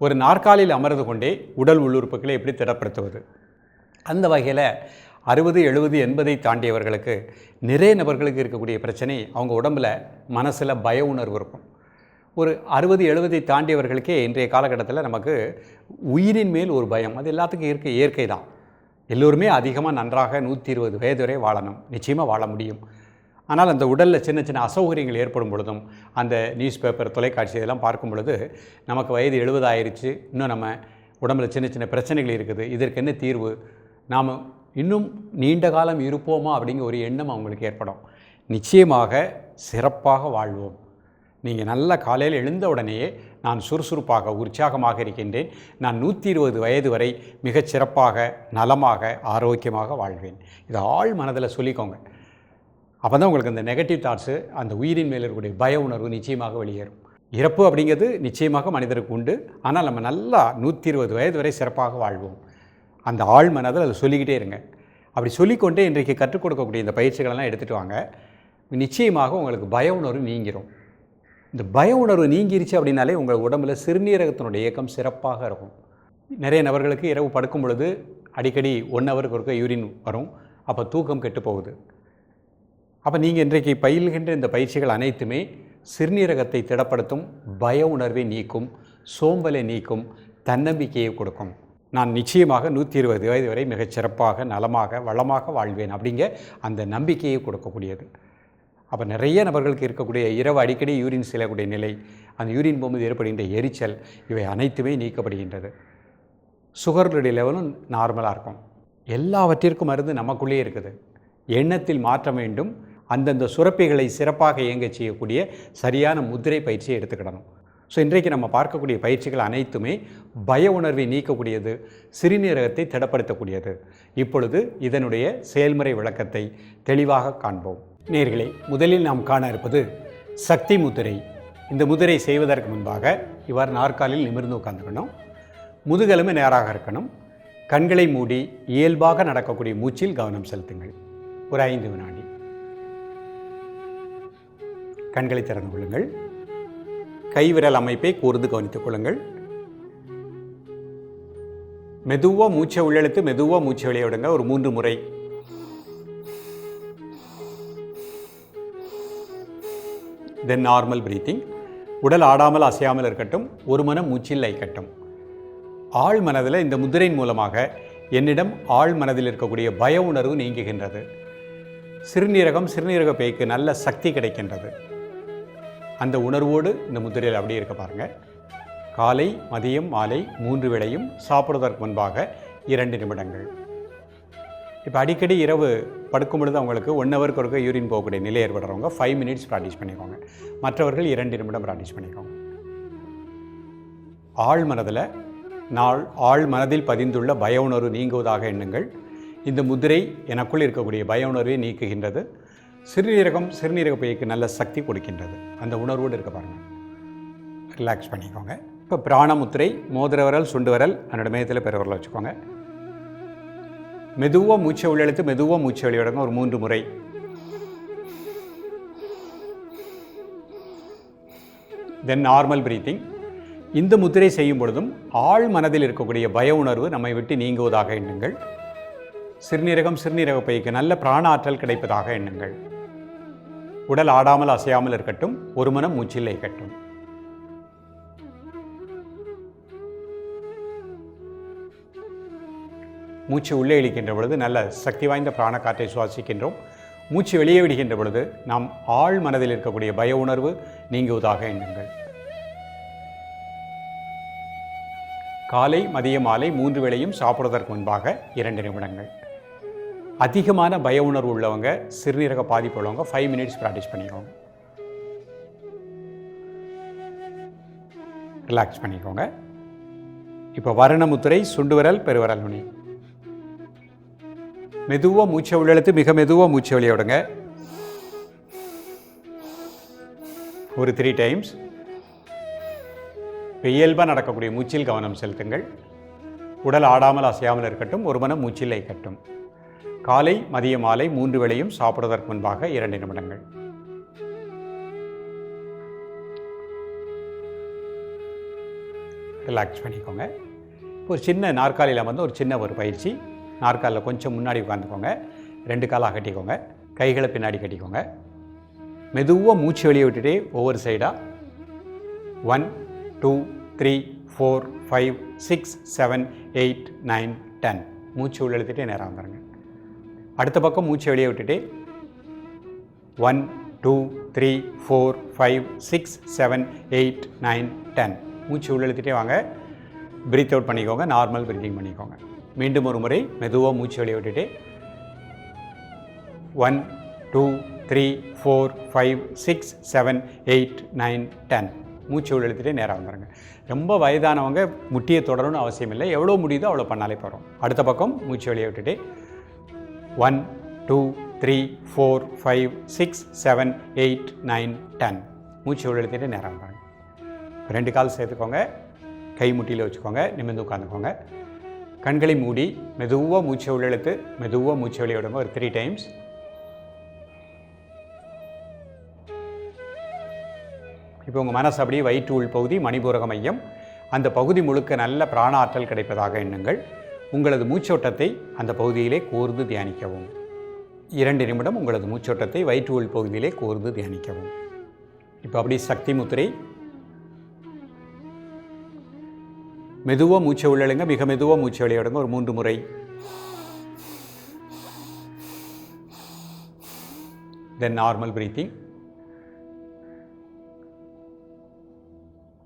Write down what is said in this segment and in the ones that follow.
ஒரு நாற்காலியில் அமர்ந்து கொண்டே உடல் உள்ளுறுப்புகளை எப்படி திடப்படுத்துவது? அந்த வகையில் அறுபது எழுபது எண்பதை தாண்டியவர்களுக்கு நிறைய நபர்களுக்கு இருக்கக்கூடிய பிரச்சனை அவங்க உடம்பில் மனசில் பய உணர்வு இருக்கும். ஒரு அறுபது எழுபதை தாண்டியவர்களுக்கே இன்றைய காலகட்டத்தில் நமக்கு உயிரின் மேல் ஒரு பயம். அது எல்லாத்துக்கும் இயற்கை இயற்கை தான் எல்லோருமே அதிகமாக நன்றாக நூற்றி இருபது வயது வரை வாழணும். நிச்சயமாக வாழ முடியும். ஆனால் அந்த உடலில் சின்ன சின்ன அசௌகரியங்கள் ஏற்படும் பொழுதும் அந்த நியூஸ் பேப்பர் தொலைக்காட்சி இதெல்லாம் பார்க்கும் பொழுது நமக்கு வயது எழுபது ஆயிருச்சு இன்னும் நம்ம உடம்புல சின்ன சின்ன பிரச்சனைகள் இருக்குது இதற்கு என்ன தீர்வு? நாம் இன்னும் நீண்ட காலம் இருப்போமா? அப்படிங்கிற ஒரு எண்ணம் அவங்களுக்கு ஏற்படும். நிச்சயமாக சிறப்பாக வாழ்வோம். நீங்கள் நல்ல காலையில் எழுந்த உடனேயே நான் சுறுசுறுப்பாக உற்சாகமாக இருக்கின்றேன். நான் நூற்றி இருபது வயது வரை மிகச் சிறப்பாக நலமாக ஆரோக்கியமாக வாழ்வேன். இதை ஆழ் மனதில் சொல்லிக்கோங்க. அப்போ தான் உங்களுக்கு அந்த நெகட்டிவ் தாட்ஸு அந்த உயிரின் மேலே இருக்கக்கூடிய பய உணர்வு நிச்சயமாக வெளியேறும். இறப்பு அப்படிங்கிறது நிச்சயமாக மனிதருக்கு உண்டு. ஆனால் நம்ம நல்லா நூற்றி இருபது வயது வரை சிறப்பாக வாழ்வோம். அந்த ஆள் மனதில் அதை சொல்லிக்கிட்டே இருங்க. அப்படி சொல்லிக்கொண்டே இன்றைக்கு கற்றுக் கொடுக்கக்கூடிய இந்த பயிற்சிகளெல்லாம் எடுத்துகிட்டு வாங்க. நிச்சயமாக உங்களுக்கு பய உணர்வு நீங்கிரும். இந்த பய உணர்வு நீங்கிருச்சு அப்படின்னாலே உங்கள் உடம்புல சிறுநீரகத்தினுடைய இயக்கம் சிறப்பாக இருக்கும். நிறைய நபர்களுக்கு இரவு படுக்கும் பொழுது அடிக்கடி ஒன் ஹவருக்கு ஒருக்க யூரின் வரும். அப்போ தூக்கம் கெட்டு போகுது. அப்போ நீங்கள் இன்றைக்கு பயில்கின்ற இந்த பயிற்சிகள் அனைத்துமே சிறுநீரகத்தை திடப்படுத்தும் பய உணர்வை நீக்கும் சோம்பலை நீக்கும் தன்னம்பிக்கையை கொடுக்கும். நான் நிச்சயமாக நூற்றி இருபது வயது வரை மிகச் சிறப்பாக நலமாக வளமாக வாழ்வேன் அப்படிங்க அந்த நம்பிக்கையை கொடுக்கக்கூடியது. அப்போ நிறைய நபர்களுக்கு இருக்கக்கூடிய இரவு அடிக்கடி யூரின் செல்லக்கூடிய நிலை அந்த யூரின் போகும்போது ஏற்படுகின்ற எரிச்சல் இவை அனைத்துமே நீக்கப்படுகின்றது. சுகர்களுடைய லெவலும் நார்மலாக இருக்கும். எல்லாவற்றிற்கும் மருந்து நமக்குள்ளே இருக்குது. எண்ணத்தில் மாற்ற வேண்டும் அந்தந்த சுரப்பிகளை சிறப்பாக இயங்கச் செய்யக்கூடிய சரியான முதிரை பயிற்சியை எடுத்துக்கிடணும். ஸோ இன்றைக்கு நம்ம பார்க்கக்கூடிய பயிற்சிகள் அனைத்துமே பய உணர்வை நீக்கக்கூடியது சிறுநீரகத்தை திடப்படுத்தக்கூடியது. இப்பொழுது இதனுடைய செயல்முறை விளக்கத்தை தெளிவாக காண்போம். நேர்களே முதலில் நாம் காண இருப்பது சக்தி முதிரை. இந்த முதிரை செய்வதற்கு முன்பாக இவ்வாறு நாற்காலில் நிமிர்ந்து உட்காந்துக்கணும் முதுகெலும்பு நேராக இருக்கணும். கண்களை மூடி இயல்பாக நடக்கக்கூடிய மூச்சில் கவனம் செலுத்துங்கள். ஒரு ஐந்து வினாடி. கண்களை திறந்து கொள்ளுங்கள். கைவிரல் அமைப்பை கூர்ந்து கவனித்துக் கொள்ளுங்கள். மெதுவாக மூச்சை உள்ளெழுத்து மெதுவாக மூச்சை வெளியே விடுங்க. ஒரு மூன்று முறை. தென் நார்மல் பிரீத்திங் உடல் ஆடாமல் அசையாமல் இருக்கட்டும். ஒரு மனம் மூச்சில் ஐக்கட்டும். ஆழ் மனதில் இந்த முதிரையின் மூலமாக என்னிடம் ஆழ் மனதில் இருக்கக்கூடிய பய உணர்வு நீங்குகின்றது. சிறுநீரகம் சிறுநீரக பேய்க்கு நல்ல சக்தி கிடைக்கின்றது. அந்த உணர்வோடு இந்த முதிரையில் அப்படியே இருக்க பாருங்கள் காலை மதியம் மாலை மூன்று வேளையும் சாப்பிடுவதற்கு முன்பாக இரண்டு நிமிடங்கள். இப்போ அடிக்கடி இரவு படுக்கும் பொழுது அவங்களுக்கு ஒன் ஹவருக்கு ஒருக்க யூரின் போகக்கூடிய நிலை ஏற்படுறவங்க ஃபைவ் மினிட்ஸ் ப்ராக்டிஸ் பண்ணிக்கோங்க. மற்றவர்கள் இரண்டு நிமிடம் ப்ராக்டிஸ் பண்ணிக்கோங்க. ஆழ் மனதில் நாள் ஆழ் மனதில் பதிந்துள்ள பய உணர்வு நீங்குவதாக எண்ணுங்கள். இந்த முதிரை எனக்குள் இருக்கக்கூடிய பய உணர்வை நீக்குகின்றது. சிறுநீரகம் சிறுநீரக பையக்கு நல்ல சக்தி கொடுக்கின்றது. அந்த உணர்வோடு இருக்க பாருங்கள் ரிலாக்ஸ் பண்ணிக்கோங்க. இப்போ பிராணமுத்திரை மோதிரவரல் மோதிர சுண்டு வரல் அதனோட மேயத்தில் பெருவரில் வச்சுக்கோங்க. மெதுவாக மூச்சை உள்ளெழுத்து மெதுவாக மூச்சை வெளியிடுங்க. ஒரு மூன்று முறை. தென் நார்மல் பிரீத்திங் இந்த முத்திரை செய்யும் பொழுதும் ஆழ் மனதில் இருக்கக்கூடிய பய உணர்வு நம்மை விட்டு நீங்குவதாக எண்ணுங்கள். சிறுநீரகம் சிறுநீரக பைக்கு நல்ல பிராண ஆற்றல் கிடைப்பதாக எண்ணுங்கள். உடல் ஆடாமல் அசையாமல் இருக்கட்டும் ஒரு மனம் மூச்சில் இருக்கட்டும் மூச்சு உள்ளே இழிக்கின்ற பொழுது நல்ல சக்தி வாய்ந்த பிராண காற்றை சுவாசிக்கின்றோம். மூச்சு வெளியே விடுகின்ற பொழுது நாம் ஆழ் மனதில் இருக்கக்கூடிய பய உணர்வு நீங்குவதாக எண்ணுங்கள். காலை மதிய மாலை மூன்று வேளையும் சாப்பிடுவதற்கு முன்பாக இரண்டு நிமிடங்கள். அதிகமான பய உணர்வு உள்ளவங்க சிறுநீரக பாதிப்பு உள்ளவங்க ஃபைவ் மினிட்ஸ் ப்ராக்டிஸ் பண்ணிக்கோங்க. ரிலாக்ஸ் பண்ணிக்கோங்க. இப்போ வர்ணமுத்திரை சுண்டுவிரல் பெருவரல் நுனி. மெதுவாக மூச்சை உள்ளெழுத்து மிக மெதுவாக மூச்சை வெளியே விடுங்க. ஒரு த்ரீ டைம்ஸ் இயல்பாக நடக்கக்கூடிய மூச்சில் கவனம் செலுத்துங்கள். உடல் ஆடாமல் அசையாமல் இருக்கட்டும் ஒரு மனம் மூச்சில் கட்டும் காலை மதிய மாலை மூன்று வேளையும் சாப்பிடுவதற்கு முன்பாக இரண்டு நிமிடங்கள். ரிலாக்ஸ் பண்ணிக்கோங்க. ஒரு சின்ன நாற்காலியில் வந்து ஒரு சின்ன ஒரு பயிற்சி. நாற்காலில் கொஞ்சம் முன்னாடி உட்காந்துக்கோங்க ரெண்டு காலாக கட்டிக்கோங்க. கைகளை பின்னாடி கட்டிக்கோங்க. மெதுவாக மூச்சு வெளியே விட்டுட்டே ஒவ்வொரு சைடாக one two three four five six seven eight nine ten மூச்சு உள்ள இழுத்துட்டே நேரம் வந்துடுங்க அடுத்த பக்கம் மூச்சு வெளியே விட்டுட்டு one two three four five six seven eight nine ten. மூச்சு உள்ளெழுத்துட்டே வாங்க. பிரீத் அவுட் பண்ணிக்கோங்க. நார்மல் பிரீத்திங் பண்ணிக்கோங்க. மீண்டும் ஒரு முறை மெதுவாக மூச்சு வெளியே விட்டுட்டு one two three four five six seven eight nine ten. மூச்சு உள்ளெழுத்துட்டே நேராக வந்துடுங்க ரொம்ப வயதானவங்க முட்டியை தொடரணும்னு அவசியம் இல்லை. எவ்வளோ முடியுதோ அவ்வளோ பண்ணாலே போகிறோம் அடுத்த பக்கம் மூச்சு வெளியே விட்டுட்டு one two three four five six seven eight nine ten. மூச்சு உள்ள நேரம் நேராக ரெண்டு கால் சேர்த்துக்கோங்க. கை முட்டியில் வச்சுக்கோங்க. நிமிர்ந்து உட்காந்துக்கோங்க. கண்களை மூடி மெதுவாக மூச்சை உள்ளெழுத்து மெதுவாக மூச்சை வெளியிடுங்க ஒரு த்ரீ டைம்ஸ் இப்போ உங்கள் மனசு அப்படியே வயிற்று உள் பகுதி மணிபூரக மையம். அந்த பகுதி முழுக்க நல்ல பிராண ஆற்றல் கிடைப்பதாக எண்ணுங்கள். உங்களது மூச்சோட்டத்தை அந்த பகுதியிலே கூர்ந்து தியானிக்கவும். இரண்டு நிமிடம் உங்களது மூச்சோட்டத்தை வயிற்று உள் பகுதியிலே கூர்ந்து தியானிக்கவும். இப்போ அப்படி சக்தி முத்திரை. மெதுவாக மூச்சை உள்ளழுங்க மிக மெதுவாக மூச்சை விளையாடுங்க ஒரு மூன்று முறை. தென் நார்மல் பிரீத்திங்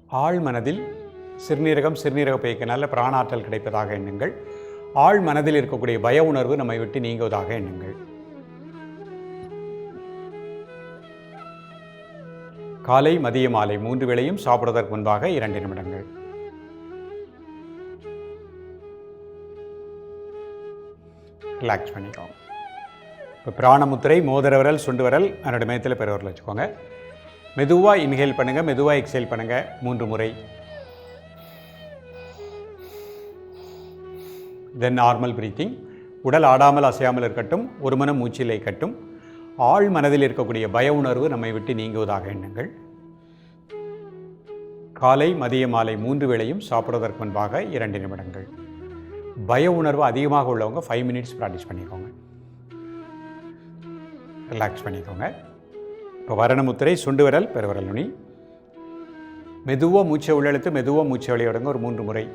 ஆழ் மனதில் சிறுநீரகம் சிறுநீரக பைக்கு நல்ல பிராணாற்றல் கிடைப்பதாக எண்ணுங்கள். ஆழ் மனதில் இருக்கக்கூடிய பய உணர்வு நம்மை விட்டு நீங்குவதாக எண்ணுங்கள். காலை மதிய மாலை மூன்று வேளையும் சாப்பிடுவதற்கு முன்பாக இரண்டு நிமிடங்கள். ரிலாக்ஸ் பண்ணிக்கோங்க. இப்போ பிராணமுத்திரை மோதிர விரல் சுண்டு விரல் அதனோட மேத்தில் பெறவரில் வச்சுக்கோங்க. மெதுவாக இன்ஹேல் பண்ணுங்கள் மெதுவாக எக்ஸேல் பண்ணுங்கள் மூன்று முறை. தென் நார்மல் பிரீத்திங் உடல் ஆடாமல் அசையாமல் இருக்கட்டும் ஒரு மனம் மூச்சிலை கட்டும் ஆழ் மனதில் இருக்கக்கூடிய பய உணர்வு நம்மை விட்டு நீங்குவதாக எண்ணுங்கள். காலை மதிய மாலை மூன்று வேளையும் சாப்பிடுவதற்கு முன்பாக இரண்டு நிமிடங்கள். பய உணர்வு அதிகமாக உள்ளவங்க ஃபைவ் மினிட்ஸ் ப்ராக்டிஸ் பண்ணிக்கோங்க. ரிலாக்ஸ் பண்ணிக்கோங்க. இப்போ வரணமுத்திரை சுண்டு விரல் பெருவிரல் நுனி. மெதுவாக மூச்சை உள்ளெழுத்து மெதுவாக மூச்சை விளையாடுங்க. ஒரு மூன்று முறை.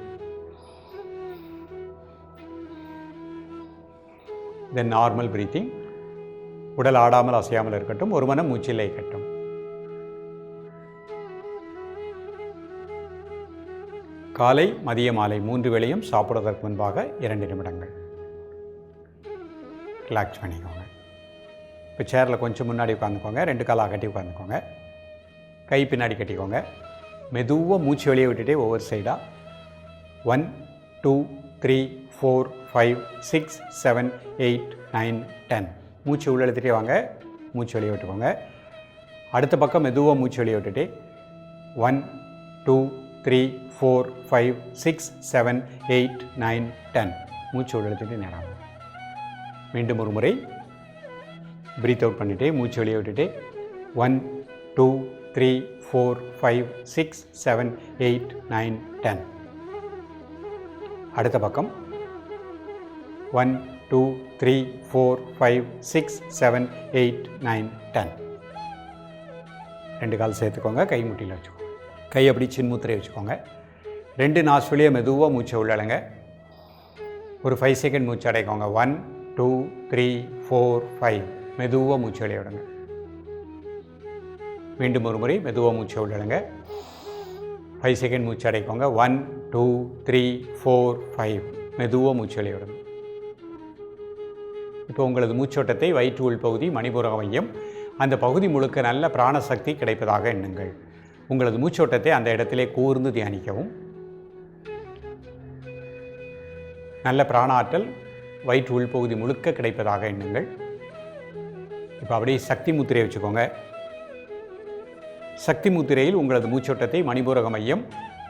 தென் நார்மல் பிரீத்திங் உடல் ஆடாமல் அசையாமல் இருக்கட்டும் ஒரு மனம் மூச்சில் கட்டும் காலை மதிய மாலை மூன்று வேளையும் சாப்பிடுவதற்கு முன்பாக இரண்டு நிமிடங்கள். ரிலாக்ஸ் பண்ணிக்கோங்க. இப்போ சேரில் கொஞ்சம் முன்னாடி உட்காந்துக்கோங்க ரெண்டு காலாக கட்டி உட்காந்துக்கோங்க. கை பின்னாடி கட்டிக்கோங்க. மெதுவாக மூச்சு வெளியே விட்டுட்டே ஒவ்வொரு சைடாக one two three four five six seven eight nine ten மூச்சு உள்ள எழுத்துட்டே வாங்க. மூச்சு வெளியே விட்டுக்கோங்க. அடுத்த பக்கம் மெதுவாக மூச்சு வெளியே விட்டுட்டு one two three four five six seven eight nine ten மூச்சு உள்ள எழுத்துட்டு நேரம் மீண்டும் ஒரு முறை. ப்ரீத் அவுட் பண்ணிவிட்டு மூச்சு வெளியே விட்டுட்டு one two three four five six seven eight nine ten அடுத்த பக்கம். One two three four five six seven eight nine ten ரெண்டு கால் சேர்த்துக்கோங்க. கை முட்டியில் வச்சுக்கோங்க. கை அப்படி சின்முத்திரை வச்சுக்கோங்க. ரெண்டு நாசுவலியை மெதுவாக மூச்சை உள்ளடங்க. ஒரு ஃபைவ் செகண்ட் மூச்சு அடைக்கோங்க. One two three four five மெதுவாக மூச்சு விளையாடுங்க மீண்டும் ஒரு முறை மெதுவாக மூச்சை உள்ளடங்க. ஃபைவ் செகண்ட் மூச்சு அடைக்கோங்க. One two three four five மெதுவாக மூச்சு விளையாடுங்க இப்போ உங்களது மூச்சோட்டத்தை வயிற்று உள் பகுதி மணிபுர மையம் அந்த பகுதி முழுக்க நல்ல பிராணசக்தி கிடைப்பதாக எண்ணுங்கள். உங்களது மூச்சோட்டத்தை அந்த இடத்திலே கூர்ந்து தியானிக்கவும். நல்ல பிராண ஆற்றல் வயிற்று உள்பகுதி முழுக்க கிடைப்பதாக எண்ணுங்கள். இப்போ அப்படியே சக்தி முத்திரையை வச்சுக்கோங்க. சக்தி முத்திரையில் உங்களது மூச்சோட்டத்தை மணிபூரக மையம்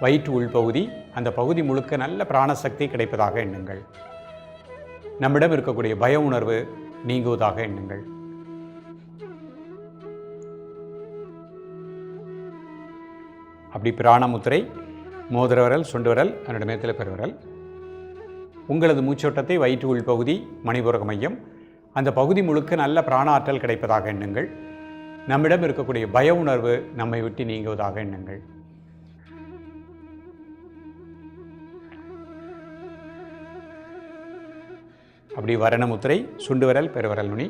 வயிற்று உள்பகுதி அந்த பகுதி முழுக்க நல்ல பிராணசக்தி கிடைப்பதாக எண்ணுங்கள். நம்மிடம் இருக்கக்கூடிய பய உணர்வு நீங்குவதாக எண்ணுங்கள். அப்படி பிராணமுத்திரை மோதிர விரல் சுண்டு விரல் அதனுடைய மேத்தில் பெருவிரல் உங்களது மூச்சோட்டத்தை வயிற்று உள்பகுதி மணிபுரக மையம் அந்த பகுதி முழுக்க நல்ல பிராண ஆற்றல் கிடைப்பதாக எண்ணுங்கள். நம்மிடம் இருக்கக்கூடிய பய உணர்வு நம்மை விட்டு நீங்குவதாக எண்ணுங்கள். அப்படி வரணமுத்திரை சுண்டுவரல் பெருவரல் நுனி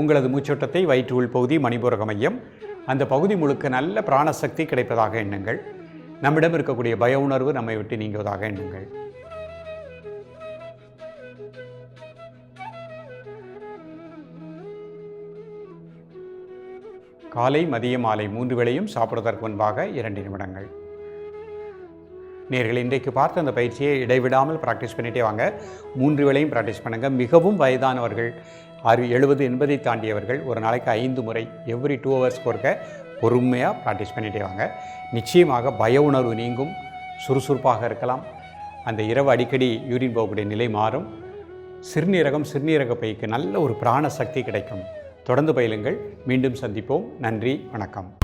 உங்களது மூச்சோட்டத்தை வயிற்று உள்பகுதி மணிபூரக மையம். அந்த பகுதி முழுக்க நல்ல பிராணசக்தி கிடைப்பதாக எண்ணுங்கள். நம்மிடம் இருக்கக்கூடிய பய உணர்வு நம்மை விட்டு நீங்குவதாக எண்ணுங்கள். காலை மதியம் மாலை மூன்று வேளையும் சாப்பிடுவதற்கு முன்பாக இரண்டு நிமிடங்கள். நேர்கள் இன்றைக்கு பார்த்த அந்த பயிற்சியை இடைவிடாமல் ப்ராக்டிஸ் பண்ணிட்டே வாங்க. மூன்று வேளையும் ப்ராக்டிஸ் பண்ணுங்கள் மிகவும் வயதானவர்கள் ஆறு எழுபது எண்பதை தாண்டியவர்கள் ஒரு நாளைக்கு ஐந்து முறை எவ்ரி டூ ஹவர்ஸ் பொறுக்க பொறுமையாக ப்ராக்டிஸ் பண்ணிட்டே வாங்க. நிச்சயமாக பய உணர்வு நீங்கும் சுறுசுறுப்பாக இருக்கலாம். அந்த இரவு அடிக்கடி யூரின் போகக்கூடிய நிலை மாறும். சிறுநீரகம் சிறுநீரக பைக்கு நல்ல ஒரு பிராண சக்தி கிடைக்கும். தொடர்ந்து பயிலுங்கள். மீண்டும் சந்திப்போம். நன்றி வணக்கம்.